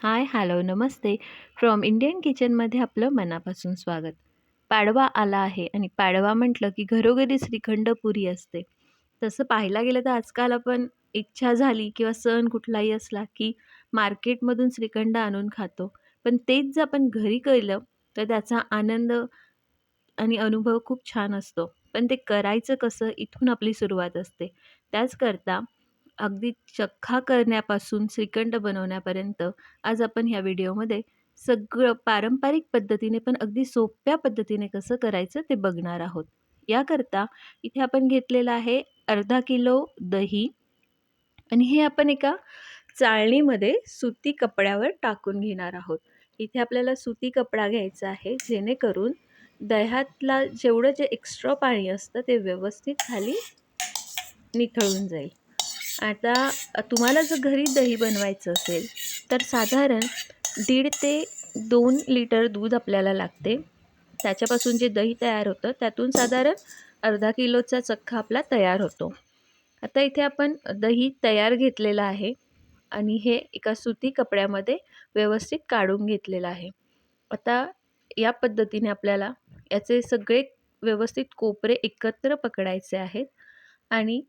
हाय hello नमस्ते. From Indian किचनमध्ये आपलं मनापासून स्वागत. पाडवा आला आहे आणि पाडवा म्हटलं की घरोघरी श्रीखंड पुरी असते. तसं पाहायला गेलं तर आजकाल आपण इच्छा झाली किंवा सण कुठलाही असला की मार्केटमधून श्रीखंड आणून खातो. पण तेच जर आपण घरी केलं तर त्याचा आनंद आणि अनुभव खूप छान असतो. पण ते करायचं कसं इथून आपली सुरुवात असते. त्याचकरता अगदी चक्खा करण्यापासून श्रीखंड बनवण्यापर्यंत आज आपण ह्या व्हिडिओमध्ये सगळं पारंपरिक पद्धतीने पण अगदी सोप्या पद्धतीने कसं करायचं ते बघणार आहोत. याकरता इथे आपण घेतलेलं आहे अर्धा किलो दही आणि हे आपण एका चाळणीमध्ये सुती कपड्यावर टाकून घेणार आहोत. इथे आपल्याला सुती कपडा घ्यायचा आहे जेणेकरून दह्यातला जेवढं जे एक्स्ट्रा पाणी असतं ते व्यवस्थित खाली निथळून जाईल. आता तुम्हाला जर घरी दही बनवायचं असेल तर साधारण दीड ते दोन लिटर दूध आपल्याला लागते. त्याच्यापासून जे दही तयार होतं त्यातून साधारण अर्धा किलोचा चक्का आपला तयार होतो. आता इथे आपण दही तयार घेतलेलं आहे आणि हे एका सुती कपड्यामध्ये व्यवस्थित काढून घेतलेलं आहे. आता या पद्धतीने आपल्याला याचे सगळे व्यवस्थित कोपरे एकत्र पकडायचे आहेत आणि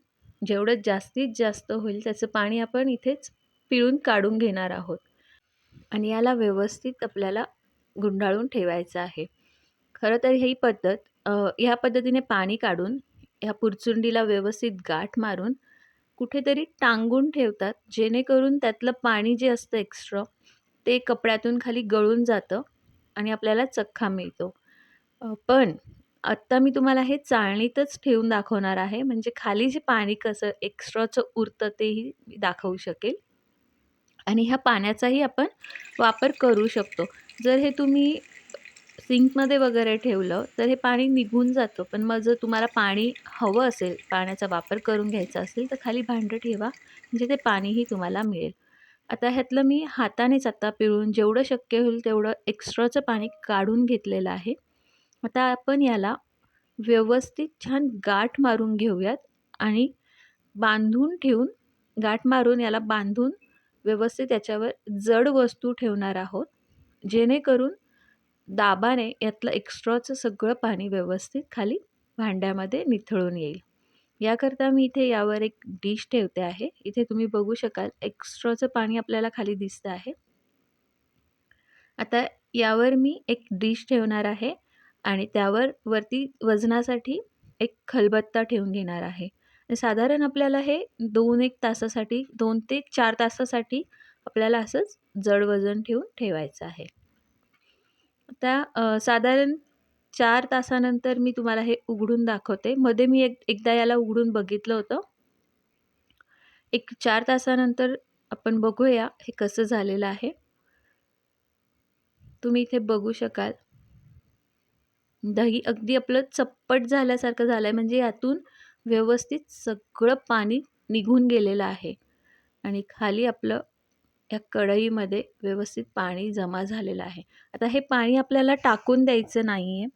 जेवढं जास्तीत जास्त होईल त्याचं पाणी आपण इथेच पिळून काढून घेणार आहोत. आणि याला व्यवस्थित आपल्याला गुंडाळून ठेवायचं आहे. खरं तर ही पद्धत ह्या पद्धतीने पाणी काढून ह्या पुरचुंडीला व्यवस्थित गाठ मारून कुठेतरी टांगून ठेवतात जेणेकरून त्यातलं पाणी जे असतं एक्स्ट्रा ते कपड्यातून खाली गळून जातं आणि आपल्याला चक्खा मिळतो. पण आत्ता मी तुम्हाला हे चाळणीतच ठेवून दाखवणार आहे. म्हणजे खाली जे पाणी कसं एक्स्ट्राचं उरतं तेही मी दाखवू शकेल. आणि ह्या पाण्याचाही आपण वापर करू शकतो. जर हे तुम्ही सिंकमध्ये वगैरे ठेवलं तर हे पाणी निघून जातं. पण मग जर तुम्हाला पाणी हवं असेल पाण्याचा वापर करून घ्यायचा असेल तर खाली भांडं ठेवा. म्हणजे ते पाणीही तुम्हाला मिळेल. आता ह्यातलं मी हातानेच आता पिळून जेवढं शक्य होईल तेवढं एक्स्ट्राचं पाणी काढून घेतलेलं आहे. आता आपण याला व्यवस्थित छान गाठ मारून घेऊयात आणि बांधून ठेवून गाठ मारून याला बांधून व्यवस्थित याच्यावर जड वस्तू ठेवणार आहोत जेणेकरून दाबाने यातलं एक्स्ट्राचं सगळं पाणी व्यवस्थित खाली भांड्यामध्ये निथळून येईल. याकरता मी इथे यावर एक डिश ठेवते आहे. इथे तुम्ही बघू शकाल एक्स्ट्राचं पाणी आपल्याला खाली दिसतं आहे. आता यावर मी एक डिश ठेवणार आहे. आणि त्यावर वरती वजनासाठी एक खलबत्ता ठेवून घेणार आहे. साधारण आपल्याला हे दोन एक तासासाठी दोन ते चार तासासाठी आपल्याला असंच जड वजन ठेवून ठेवायचं आहे. आता साधारण चार तासानंतर मी तुम्हाला हे उघडून दाखवते. मध्ये मी एक एकदा याला उघडून बघितलं होतं. एक चार तासानंतर आपण बघूया हे कसं झालेलं आहे. तुम्ही इथे बघू शकाल. दही अगदी आपलं चप्पट झाल्यासारखं झालं आहे म्हणजे यातून व्यवस्थित सगळं पाणी निघून गेलेलं आहे. आणि खाली आपलं या कढईमध्ये व्यवस्थित पाणी जमा झालेलं आहे. आता हे पाणी आपल्याला टाकून द्यायचं नाही आहे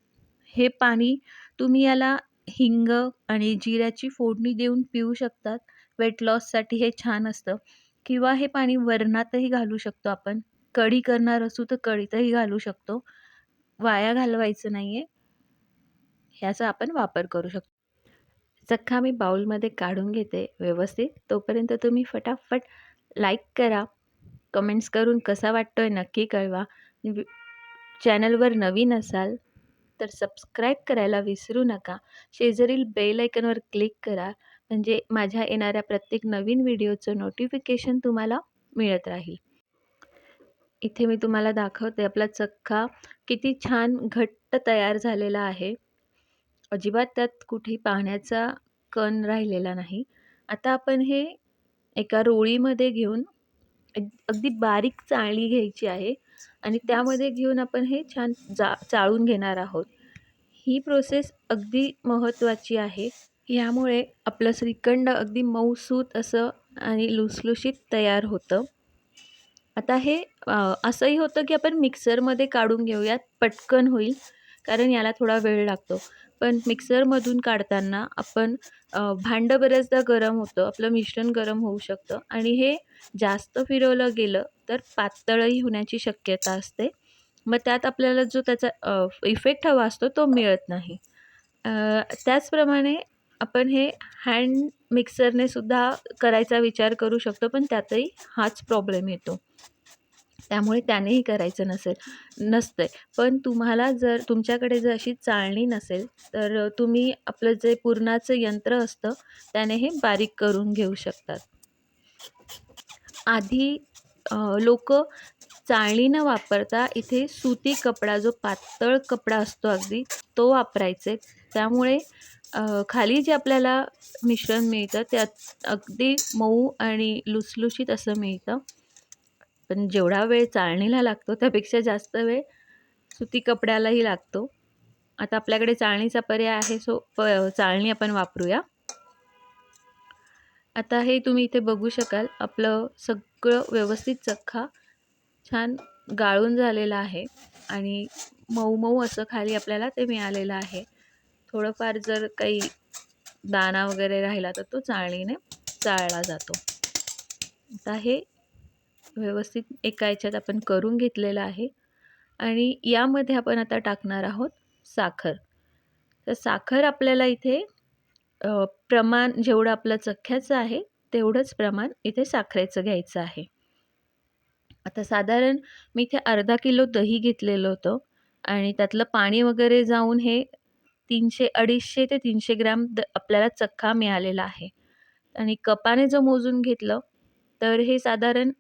हे पाणी तुम्ही याला हिंग आणि जिऱ्याची फोडणी देऊन पिऊ शकतात. वेट लॉससाठी हे छान असतं. किंवा हे पाणी वरणातही घालू शकतो आपण. कढी करणार असू तर कढीतही घालू शकतो. वाया घालवायचं नाही आहे ह्याचा आपण वापर करू शकतो. चक्का मी बाउलमध्ये काढून घेते व्यवस्थित. तोपर्यंत तुम्ही फटाफट लाईक करा. कमेंट्स करून कसा वाटतो आहे नक्की कळवा. चॅनलवर नवीन असाल तर सबस्क्राईब करायला विसरू नका. शेजारील बेल आयकनवर क्लिक करा. म्हणजे माझ्या येणाऱ्या प्रत्येक नवीन व्हिडिओचं नोटिफिकेशन तुम्हाला मिळत राहील. इथे मी तुम्हाला दाखवते आपला चक्का किती छान घट्ट तयार झालेला आहे. अजिबात त्यात कुठे पाण्याचा कण राहिलेला नाही. आता आपण हे एका रोळीमध्ये घेऊन अगदी बारीक चाळणी घ्यायची आहे आणि त्यामध्ये घेऊन आपण हे छान जा चाळून घेणार आहोत. ही प्रोसेस अगदी महत्त्वाची आहे. यामुळे आपलं श्रीखंड अगदी मऊसूत असं आणि लुसलुशीत तयार होतं. आता हे असंही होतं की आपण मिक्सरमध्ये काढून घेऊयात पटकन होईल. कारण याला थोडा वेळ लागतो. पण मिक्सरमधून काढताना आपण भांडं बऱ्याचदा गरम होतं आपलं मिश्रण गरम होऊ शकतं आणि हे जास्त फिरवलं गेलं तर पातळही होण्याची शक्यता असते. मग त्यात आपल्याला जो त्याचा इफेक्ट हवा असतो तो मिळत नाही. त्याचप्रमाणे आपण हे हँड मिक्सरने सुद्धा करायचा विचार करू शकतो पण त्यातही हाच प्रॉब्लेम येतो. त्यामुळे त्यानेही करायचं नसेल नसतं आहे पण तुम्हाला जर तुमच्याकडे जर अशी चाळणी नसेल तर तुम्ही आपलं जे पुरणाचं यंत्र असतं त्याने हे बारीक करून घेऊ शकतात. आधी लोक चाळणी न वापरता इथे सुती कपडा जो पातळ कपडा असतो अगदी तो वापरायचे. त्यामुळे खाली जे आपल्याला मिश्रण मिळतं त्यात अगदी मऊ आणि लुसलुशीत असं मिळतं. पण जेवढा वेळ चाळणीला लागतो त्यापेक्षा जास्त वेळ सुती कपड्यालाही लागतो. आता आपल्याकडे चाळणीचा पर्याय आहे सो प चाळणी आपण वापरूया. आता हे तुम्ही इथे बघू शकाल आपलं सगळं व्यवस्थित चख्खा छान गाळून झालेलं आहे आणि मऊ मऊ असं खाली आपल्याला ते मिळालेलं आहे. थोडंफार जर काही दाणा वगैरे राहिला तर तो चाळणीने चाळला जातो. आता हे व्यवस्थित एका याच्यात आपण करून घेतलेलं आहे. आणि यामध्ये आपण आता टाकणार आहोत साखर. तर साखर आपल्याला इथे प्रमाण जेवढं आपलं चख्याचं आहे तेवढंच प्रमाण इथे साखरेचं घ्यायचं आहे. आता साधारण मी इथे अर्धा किलो दही घेतलेलं होतं आणि त्यातलं पाणी वगैरे जाऊन हे तीनशे अडीचशे ते तीनशे ग्रॅम द आपल्याला चक्का मिळालेला आहे. आणि कपाने जर मोजून घेतलं तर हे साधारण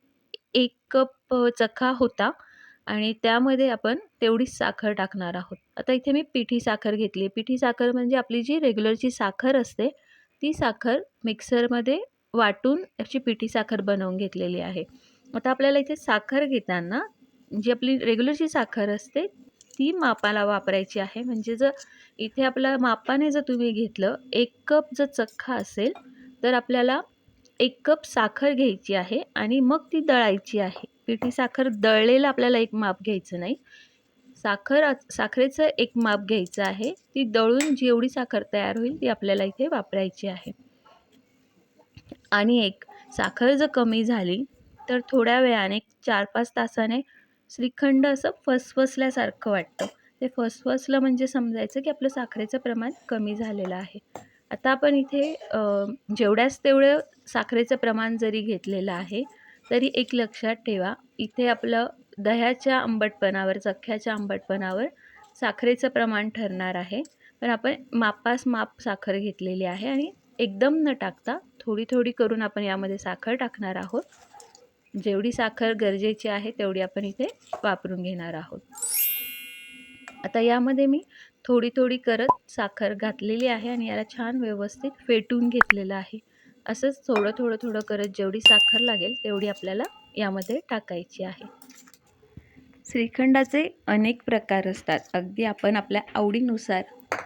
एक कप चखा होता आणि त्यामध्ये आपण तेवढीच साखर टाकणार आहोत. आता इथे मी पिठी साखर घेतली आहे. पिठी साखर म्हणजे आपली जी रेग्युलरची साखर असते ती साखर मिक्सरमध्ये वाटून याची पिठी साखर बनवून घेतलेली आहे. आता आपल्याला इथे साखर घेताना जी आपली रेग्युलरची साखर असते ती मापाला वापरायची आहे. म्हणजे जर इथे आपल्या मापाने जर तुम्ही घेतलं एक कप जर चख्खा असेल तर आपल्याला एक कप साखर घ्यायची आहे आणि मग ती दळायची आहे. पिठी साखर दळलेलं आपल्याला एक माप घ्यायचं नाही. साखर साखरेचं एक माप घ्यायचं आहे. ती दळून जेवढी साखर तयार होईल ती आपल्याला इथे वापरायची आहे. आणि एक साखर जर कमी झाली तर थोड्या वेळाने चार पाच तासाने श्रीखंड असं फसफसल्यासारखं वाटतं. ते फसफसलं म्हणजे समजायचं की आपलं साखरेचं प्रमाण कमी झालेलं आहे. आता आपण इथे जेवढ्याच तेवढं साखरेचं प्रमाण जरी घेतलेलं आहे तरी एक लक्षात ठेवा इथे आपलं दह्याच्या आंबटपणावर चख्याच्या आंबटपणावर साखरेचं प्रमाण ठरणार आहे. पण आपण मापास माप साखर घेतलेली आहे आणि एकदम न टाकता थोडी थोडी करून आपण यामध्ये साखर टाकणार आहोत. जेवढी साखर गरजेची आहे तेवढी आपण इथे वापरून घेणार आहोत. आता यामध्ये मी थोडी थोडी करत साखर घातलेली आहे आणि याला छान व्यवस्थित फेटून घेतलेलं आहे. असंच थोडं थोडं थोडं करत जेवढी साखर लागेल तेवढी आपल्याला यामध्ये टाकायची आहे. श्रीखंडाचे अनेक प्रकार असतात. अगदी आपण आपल्या आवडीनुसार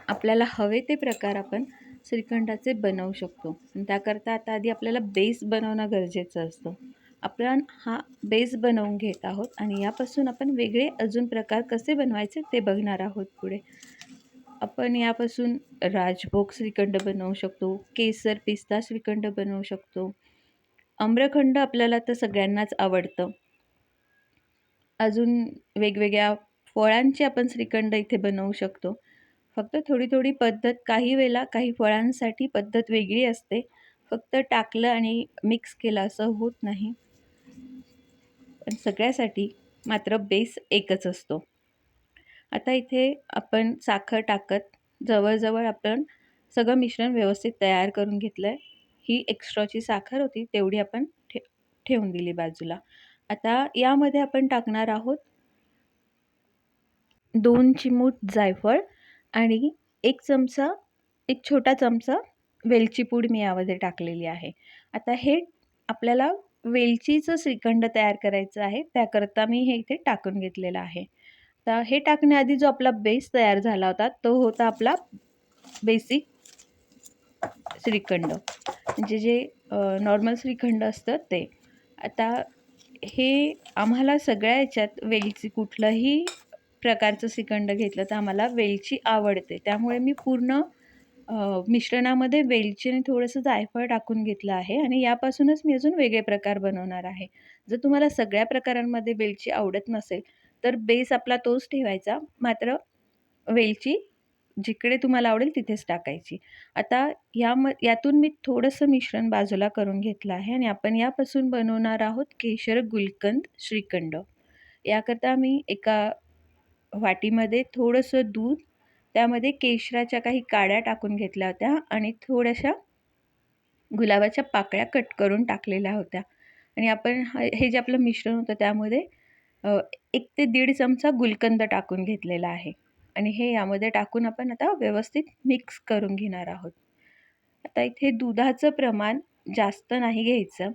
आपल्याला हवे ते प्रकार आपण श्रीखंडाचे बनवू शकतो. त्याकरता आता आधी आपल्याला बेस बनवणं गरजेचं असतं. आपण हा बेस बनवून घेत आहोत आणि यापासून आपण वेगळे अजून प्रकार कसे बनवायचे ते बघणार आहोत पुढे. आपण यापासून राजभोग श्रीखंड बनवू शकतो केसर पिस्ता श्रीखंड बनवू शकतो. आम्रखंड आपल्याला तर सगळ्यांनाच आवडतं. अजून वेगवेगळ्या फळांचे आपण श्रीखंड इथे बनवू शकतो. फक्त थोडी थोडी पद्धत काही वेळेला काही फळांसाठी पद्धत वेगळी असते. फक्त टाकलं आणि मिक्स केलं असं होत नाही. पण सगळ्यासाठी मात्र बेस एकच असतो. आता इथे आपण साखर टाकत जवळजवळ आपण सगळं मिश्रण व्यवस्थित तयार करून घेतलं आहे ही एक्स्ट्राची साखर होती तेवढी आपण ठे ठेवून दिली बाजूला. आता यामध्ये आपण टाकणार आहोत दोन चिमूट जायफळ आणि एक चमचा एक छोटा चमचा वेलची पूड मी यामध्ये टाकलेली आहे. आता हे आपल्याला वेलचीचं श्रीखंड तयार करायचं आहे त्याकरता मी हे इथे टाकून घेतलेलं आहे. तर हे टाकण्याआधी जो आपला बेस तयार झाला होता तो होता आपला बेसिक श्रीखंड. म्हणजे जे नॉर्मल श्रीखंड असतं ते. आता हे आम्हाला सगळ्या याच्यात वेलची कुठलंही प्रकारचं श्रीखंड घेतलं तर आम्हाला वेलची आवडते. त्यामुळे मी पूर्ण मिश्रणामध्ये वेलची आणि थोडंसं जायफळ टाकून घेतलं आहे आणि यापासूनच मी अजून वेगळे प्रकार बनवणार आहे. जर तुम्हाला सगळ्या प्रकारांमध्ये वेलची आवडत नसेल तर बेस आपला तोच ठेवायचा. मात्र वेलची जिकडे तुम्हाला आवडेल तिथेच टाकायची. आता या म यातून मी थोडंसं मिश्रण बाजूला करून घेतलं आहे आणि आपण यापासून बनवणार आहोत केशर गुलकंद श्रीखंड. याकरता मी एका वाटीमध्ये थोडंसं दूध त्यामध्ये केशराच्या काही काड्या टाकून घेतल्या होत्या आणि थोड्याशा गुलाबाच्या पाकळ्या कट करून टाकलेल्या होत्या. आणि आपण हे जे आपलं मिश्रण होतं त्यामध्ये एक ते दीड चमचा गुलकंद टाकून घेतलेला आहे. आणि हे यामध्ये टाकून आपण आता व्यवस्थित मिक्स करून घेणार आहोत. आता इथे दुधाचं प्रमाण जास्त नाही घ्यायचं.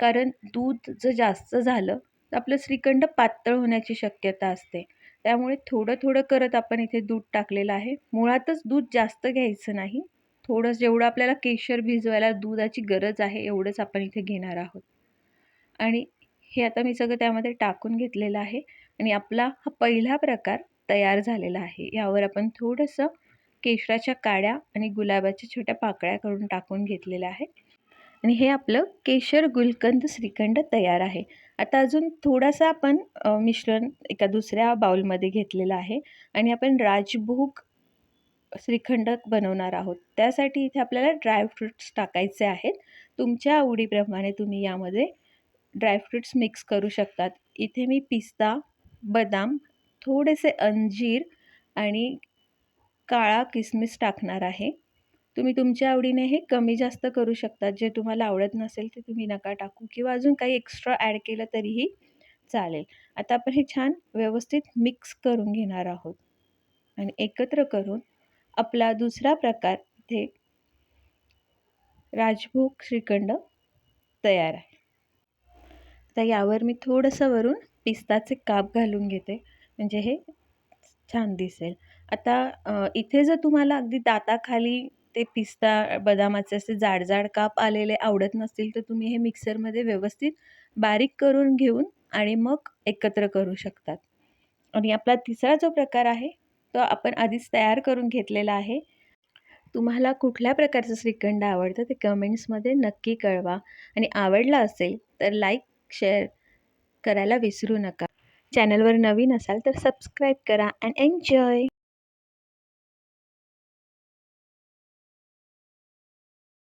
कारण दूध जर जास्त झालं तर आपलं श्रीखंड पातळ होण्याची शक्यता असते. त्यामुळे थोडं थोडं करत आपण इथे दूध टाकलेलं आहे. मुळातच दूध जास्त घ्यायचं नाही. थोडं जेवढं आपल्याला केशर भिजवायला दुधाची गरज आहे एवढंच आपण इथे घेणार आहोत. आणि हे आता मी सगळं त्यामध्ये टाकून घेतलेलं आहे. आणि आपला हा पहिला प्रकार तयार झालेला आहे. यावर आपण थोडंसं केशराच्या काड्या आणि गुलाबाच्या छोट्या पाकळ्या करून टाकून घेतलेल्या आहे. आणि हे आपलं केशर गुलकंद श्रीखंड तयार आहे. आता अजून थोडासा आपण मिश्रण एका दुसऱ्या बाउलमध्ये घेतलेलं आहे. आणि आपण राजभोग श्रीखंड बनवणार आहोत. त्यासाठी इथे आपल्याला ड्रायफ्रूट्स टाकायचे आहेत. तुमच्या आवडीप्रमाणे तुम्ही यामध्ये ड्रायफ्रूट्स मिक्स करू शकतात. इथे मी पिस्ता बदाम थोडेसे अंजीर आणि काळा किसमिस टाकणार आहे. तुम्ही तुमच्या आवडीने हे कमी जास्त करू शकतात जे तुम्हाला आवडत नसेल ते तुम्ही नका टाकू किंवा अजून काही एक्स्ट्रा ॲड केलं तरीही चालेल. आता आपण हे छान व्यवस्थित मिक्स करून घेणार आहोत. आणि एकत्र करून आपला दुसरा प्रकार इथे राजभोग श्रीखंड तयार आहे. आता यावर मी थोडंसं वरून पिस्ताचे काप घालून घेते. म्हणजे हे छान दिसेल. आता इथे जर तुम्हाला अगदी दाताखाली ते पिस्ता बदामाचे असे जाड जाड काप आलेले आवडत नसतील तर तुम्ही हे मिक्सरमध्ये व्यवस्थित बारीक करून घेऊन आणि मग एकत्र करू शकतात. आणि आपला तिसरा जो प्रकार आहे तो आपण आधीच तयार करून घेतलेला आहे. तुम्हाला कुठल्या प्रकारचं श्रीखंड आवडतं ते कमेंट्समध्ये नक्की कळवा. आणि आवडलं असेल तर लाईक शेअर करायला विसरू नका. चॅनलवर नवीन असाल तर सबस्क्राईब करा अँड एन्जॉय